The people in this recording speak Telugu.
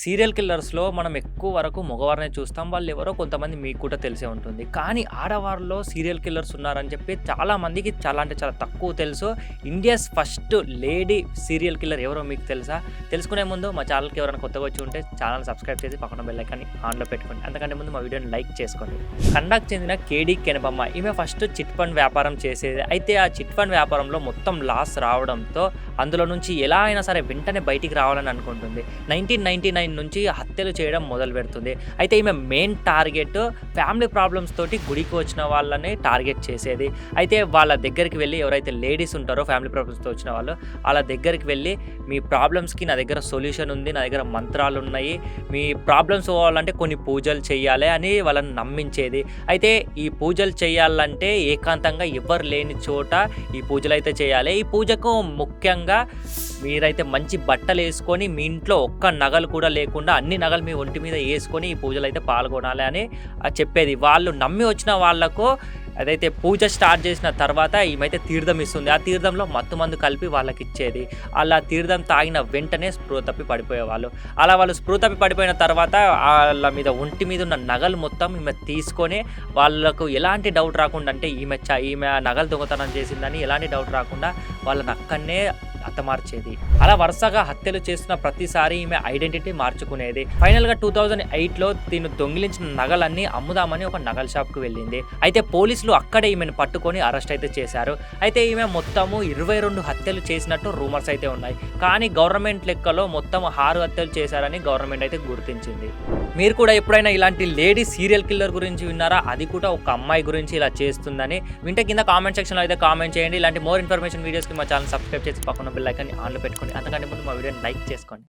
సీరియల్ కిల్లర్స్‌లో మనం ఎక్కువ వరకు మగవారినే చూస్తాం. వాళ్ళు ఎవరో కొంతమంది మీకు కూడా తెలిసే ఉంటుంది. కానీ ఆడవారిలో సీరియల్ కిల్లర్స్ ఉన్నారని చెప్పి చాలా మందికి చాలా అంటే చాలా తక్కువ తెలుసు. India's first lady serial killer ఎవరో మీకు తెలుసా? తెలుసుకునే ముందు మా ఛానల్‌కి ఎవరైనా కొత్తగా వచ్చి ఉంటే ఛానల్ సబ్స్క్రైబ్ చేసి పక్కన బెల్లైకాన్ని ఆన్‌లో పెట్టుకోండి. అంతకంటే ముందు మా వీడియోని లైక్ చేసుకోండి. కండక్ చెందిన కేడీ కెనబమ్మ ఈమె ఫస్ట్ చిట్ ఫండ్ వ్యాపారం చేసేది. అయితే ఆ చిట్ ఫండ్ వ్యాపారంలో మొత్తం లాస్ రావడంతో అందులో నుంచి ఎలా అయినా సరే వెంటనే బయటికి రావాలని అనుకుంటుంది. నైన్టీన్ నైన్టీ నైన్ 1999 నుంచి హత్యలు చేయడం మొదలు పెడుతుంది అయితే ఈమె మెయిన్ టార్గెట్ ఫ్యామిలీ ప్రాబ్లమ్స్ తోటి గుడికి వచ్చిన వాళ్ళని టార్గెట్ చేసేది. అయితే వాళ్ళ దగ్గరికి వెళ్ళి ఎవరైతే లేడీస్ ఉంటారో ఫ్యామిలీ ప్రాబ్లమ్స్‌తో వచ్చిన వాళ్ళు వాళ్ళ దగ్గరికి వెళ్ళి మీ ప్రాబ్లమ్స్‌కి నా దగ్గర సొల్యూషన్ ఉంది. నా దగ్గర మంత్రాలు ఉన్నాయి. మీ ప్రాబ్లమ్స్ పోవాలంటే కొన్ని పూజలు చేయాలి అని వాళ్ళని నమ్మించేది. అయితే ఈ పూజలు చేయాలంటే ఏకాంతంగా ఎవ్వరు లేని చోట ఈ పూజలు అయితే చేయాలి. ఈ పూజకు ముఖ్యంగా మీరైతే మంచి బట్టలు వేసుకొని మీ ఇంట్లో ఒక్క నగలు కూడా లేకుండా అన్ని నగలు మీ ఒంటి మీద వేసుకొని ఈ పూజలైతే పాల్గొనాలి అని చెప్పేది. వాళ్ళు నమ్మి వచ్చిన వాళ్ళకు అదైతే పూజ స్టార్ట్ చేసిన తర్వాత ఈమైతే తీర్థం ఇస్తుంది. ఆ తీర్థంలో మత్తు మందు కలిపి వాళ్ళకి ఇచ్చేది అలా తీర్థం తాగిన వెంటనే స్పృహ తప్పి పడిపోయేవాళ్ళు. అలా వాళ్ళు స్పృహ తప్పి పడిపోయిన తర్వాత వాళ్ళ మీద ఒంటి మీద ఉన్న నగలు మొత్తం ఈమె తీసుకొని వాళ్ళకు ఎలాంటి డౌట్ రాకుండా అంటే ఈమె చ ఈమె నగలు దొంగతనం చేసిందని ఎలాంటి డౌట్ రాకుండా వాళ్ళని అక్కడనే హతమార్చేది. అలా వరుసగా హత్యలు చేస్తున్న ప్రతిసారి ఈమె ఐడెంటిటీ మార్చుకునేది. ఫైనల్‌గా 2008లో తిను దొంగిలించిన నగలన్నీ అమ్ముదామని ఒక నగల షాప్‌కి వెళ్ళింది. అయితే పోలీసులు అక్కడే ఈమెను పట్టుకొని అరెస్ట్ అయితే చేశారు. అయితే ఈమె మొత్తము 22 హత్యలు చేసినట్టు రూమర్స్ అయితే ఉన్నాయి. కానీ గవర్నమెంట్ లెక్కలో మొత్తం ఆరు హత్యలు చేశారని గవర్నమెంట్ అయితే గుర్తించింది. మీరు కూడా ఎప్పుడైనా ఇలాంటి లేడీ సీరియల్ కిల్లర్ గురించి విన్నారా? అది కూడా ఒక అమ్మాయి గురించి ఇలా చేస్తుందని. వింటే కింద కామెంట్ సెక్షన్‌లో అయితే కామెంట్ చేయండి. ఇలాంటి మోర్ ఇన్ఫర్మేషన్ వీడియోస్‌కి మా ఛానల్ సబ్స్క్రైబ్ చేసి పక్కన బెల్ ఐకాన్‌ని ఆన్‌లో పెట్టుకోండి. అంతకంటే ముందు మా వీడియోని లైక్ చేసుకోండి.